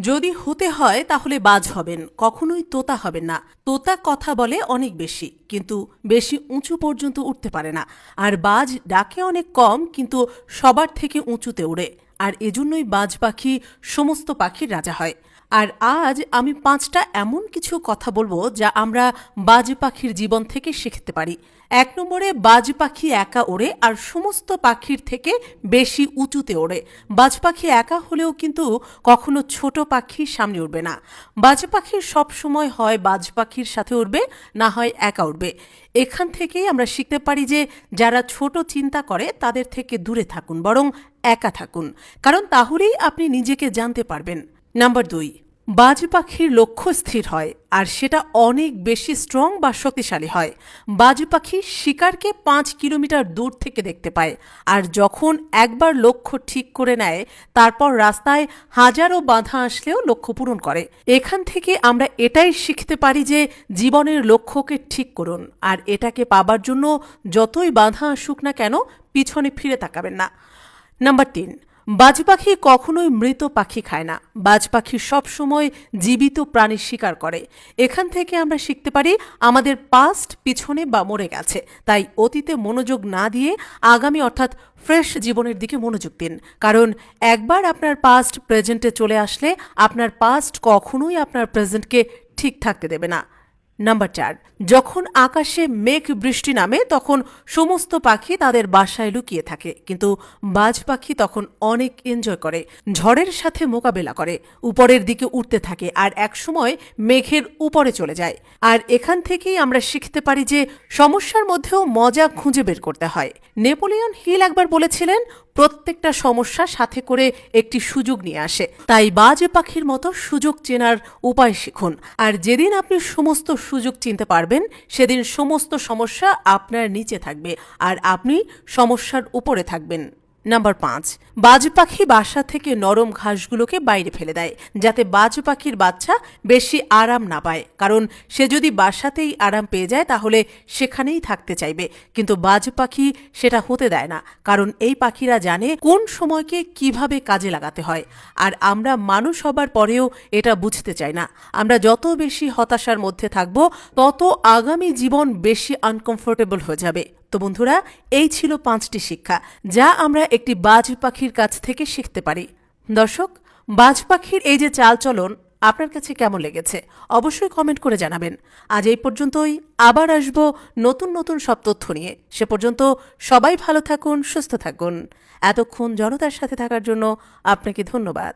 যদি হতে হয়, তাহলে বাজ হবেন, কখনোই তোতা হবেন না। তোতা কথা বলে অনেক বেশি, কিন্তু বেশি উঁচু পর্যন্ত উঠতে পারে না। আর বাজ ডাকে অনেক কম, কিন্তু সবার থেকে উঁচুতে উড়ে আর এজন্যই বাজ পাখি সমস্ত পাখির রাজা হয়। আর আজ আমি পাঁচটা এমন কিছু কথা বলব যা আমরা বাজ পাখির জীবন থেকে শিখতে পারি। এক নম্বরে, বাজ পাখি একা ওড়ে আর সমস্ত পাখির থেকে বেশি উঁচুতে ওড়ে। বাজ পাখি একা হলেও কিন্তু কখনো ছোট পাখি সামনে উঠবে না। বাজ পাখির সব সময় হয় বাজ পাখির সাথে উঠবে না হয় একা উঠবে এখান থেকেই আমরা শিখতে পারি যে যারা ছোট চিন্তা করে তাদের থেকে দূরে থাকুন, বরং একা থাকুন। কারণ তাহলেই আপনি নিজেকে জানতে পারবেন। নাম্বার দুই, বাজ পাখির লক্ষ্য স্থির হয়, আর সেটা অনেক বেশি স্ট্রং বা শক্তিশালী হয়। বাজ পাখি শিকারকে পাঁচ কিলোমিটার দূর থেকে দেখতে পায়, আর যখন একবার লক্ষ্য ঠিক করে নেয়, তারপর রাস্তায় হাজারো বাধা আসলেও লক্ষ্য পূরণ করে। এখান থেকে আমরা এটাই শিখতে পারি যে জীবনের লক্ষ্যকে ঠিক করুন, আর এটাকে পাবার জন্য যতই বাধা আসুক না কেন, পিছনে ফিরে তাকাবেন না। নাম্বার তিন বাজ পাখি কখনোই মৃত পাখি খায় না। বাজ পাখি সবসময় জীবিত প্রাণী শিকার করে। এখান থেকে আমরা শিখতে পারি, আমাদের পাস্ট পিছনে বা মরে গেছে। তাই অতীতে মনোযোগ না দিয়ে আগামী অর্থাৎ ফ্রেশ জীবনের দিকে মনোযোগ দিন। কারণ একবার আপনার পাস্ট প্রেজেন্টে চলে আসলে আপনার পাস্ট কখনোই আপনার প্রেজেন্টকে ঠিক থাকতে দেবে না। নাম্বার চার, যখন আকাশে মেঘ বৃষ্টি নামে, তখন সমস্ত পাখি তাদের বাসায় লুকিয়ে থাকে। কিন্তু বাজ পাখি তখন অনেক এনজয় করে, ঝড়ের সাথে মোকাবেলা করে, উপরের দিকে উঠতে থাকে আর একসময় মেঘের উপরে চলে যায়। আর এখান থেকেই আমরা শিখতে পারি যে, সমস্যার মধ্যেও মজা খুঁজে বের করতে হয়। নেপোলিয়ন হিল একবার বলেছিলেন প্রত্যেকটা সমস্যা সাথে করে একটি সুযোগ নিয়ে আসে। তাই বাজে পাখির মতো সুযোগ চেনার উপায় শিখুন। আর যেদিন আপনি সমস্ত সুযোগ চিনতে পারবেন, সেদিন সমস্ত সমস্যা আপনার নিচে থাকবে। আর আপনি সমস্যার উপরে থাকবেন। নাম্বার পাঁচ, বাজ পাখি বাসা থেকে নরম ঘাসগুলোকে বাইরে ফেলে দেয়, যাতে বাজ পাখির বাচ্চা বেশি আরাম না পায়। কারণ সে যদি বাসাতেই আরাম পেয়ে যায়, তাহলে সেখানেই থাকতে চাইবে। কিন্তু বাজ পাখি সেটা হতে দেয় না, কারণ এই পাখিরা জানে কোন সময়কে কীভাবে কাজে লাগাতে হয়। আর আমরা মানুষ হবার পরেও এটা বুঝতে চাই না। আমরা যত বেশি হতাশার মধ্যে থাকব, তত আগামী জীবন বেশি আনকমফোর্টেবল হয়ে যাবে। তো বন্ধুরা, এই ছিল পাঁচটি শিক্ষা, যা আমরা একটি বাজ পাখির কাছ থেকে শিখতে পারি। দর্শক, বাজ পাখির এই যে চাল চলন আপনার কাছে কেমন লেগেছে? অবশ্যই কমেন্ট করে জানাবেন। আজ এই পর্যন্তই। আবার আসব নতুন নতুন সব তথ্য নিয়ে। সে পর্যন্ত সবাই ভালো থাকুন, সুস্থ থাকুন। এতক্ষণ জনতার সাথে থাকার জন্য আপনাকে ধন্যবাদ।